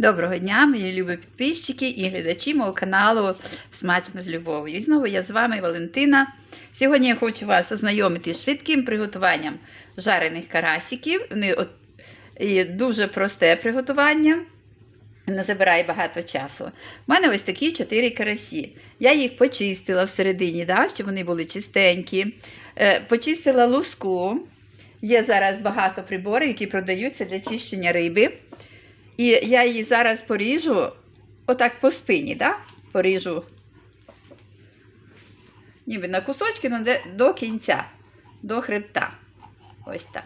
Доброго дня, мої любі підписчики і глядачі мого каналу Смачно з любов'ю. І знову я з вами Валентина. Сьогодні я хочу вас ознайомити з швидким приготуванням жарених карасиків. І дуже просте приготування, не забирає багато часу. У мене ось такі чотири карасі. Я їх почистила всередині, да, щоб вони були чистенькі. Е, почистила луску. Є зараз багато приборів, які продаються для чищення риби. І я її зараз поріжу отак по спині, да? поріжу ніби на кусочки, але до кінця, до хребта. Ось так.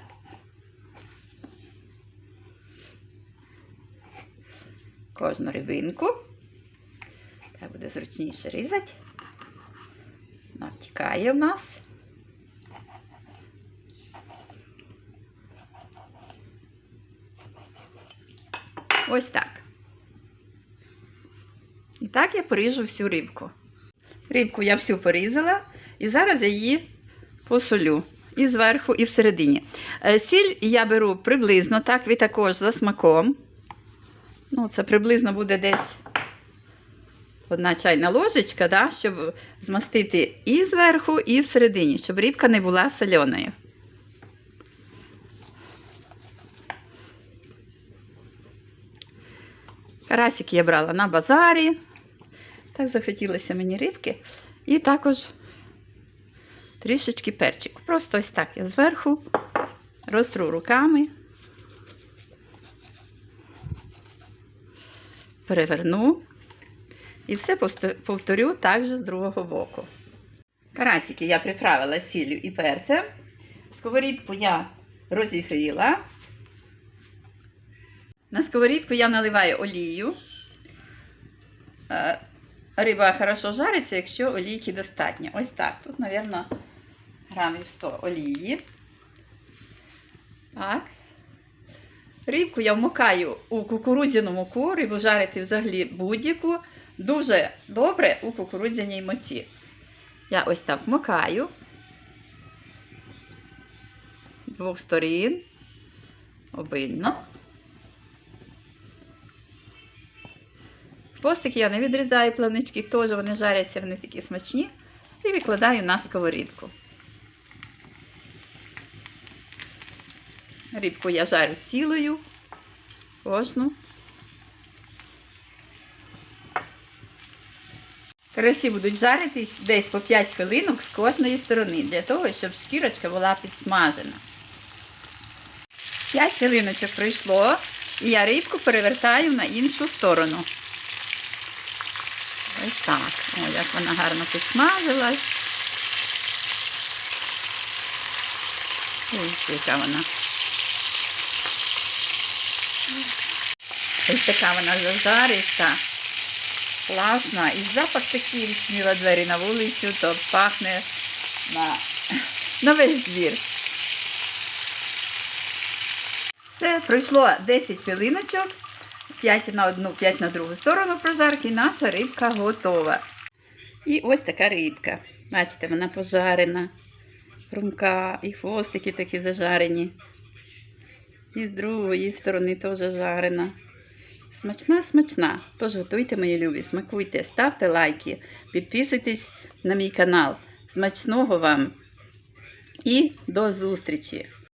Кожну рибинку. Так буде зручніше різати. Вона втікає в нас. Ось так. І так я поріжу всю рибку. Рибку я всю порізала, і зараз я її посолю і зверху, і всередині. Е, Сіль я беру приблизно, так, ви також за смаком. Ну, це приблизно буде десь одна чайна ложечка, да, щоб змастити і зверху, і всередині, щоб рибка не була соленою. Карасик я брала на базарі. Так захотілося мені рибки. І також трішечки перчику. Просто ось так я зверху розтру руками, переверну і все повторю також з другого боку. Карасики я приправила сіллю і перцем. Сковорідку я розігріла. На сковорідку я наливаю олію. Е, Риба хорошо жариться, якщо олійки достатньо. Ось так. Тут, мабуть, грамів 100 олії. Так. Рибку я вмикаю у кукурудзяну муку, рибу жарити взагалі будь-яку. Дуже добре у кукурудзяній муці. Я ось так вмикаю. З двох сторін. Обильно. Хвостики я не відрізаю плавнички, теж вони жаряться, вони такі смачні. І викладаю на сковорідку. Рибку я жарю цілою, кожну. Карасі будуть жаритись десь по 5 хвилинок з кожної сторони, для того, щоб шкірочка була підсмажена. 5 хвилиночок пройшло, і я рибку перевертаю на іншу сторону. Так. О, як вона гарно підсмажилась. Ось яка вона. Ось така вона зажариста. Класна. І запах такий відчинила двері на вулицю, то пахне на, на весь двір. Це пройшло 10 хвилиночок. 5 на одну, 5 на другу сторону прожарки, наша рибка готова. І ось така рибка. Бачите, вона пожарена, хрумка, і хвостики такі зажарені. І з другої сторони теж жарена. Смачна, смачна. Тож готуйте, мої любі, смакуйте, ставте лайки, підписуйтесь на мій канал. Смачного вам і до зустрічі!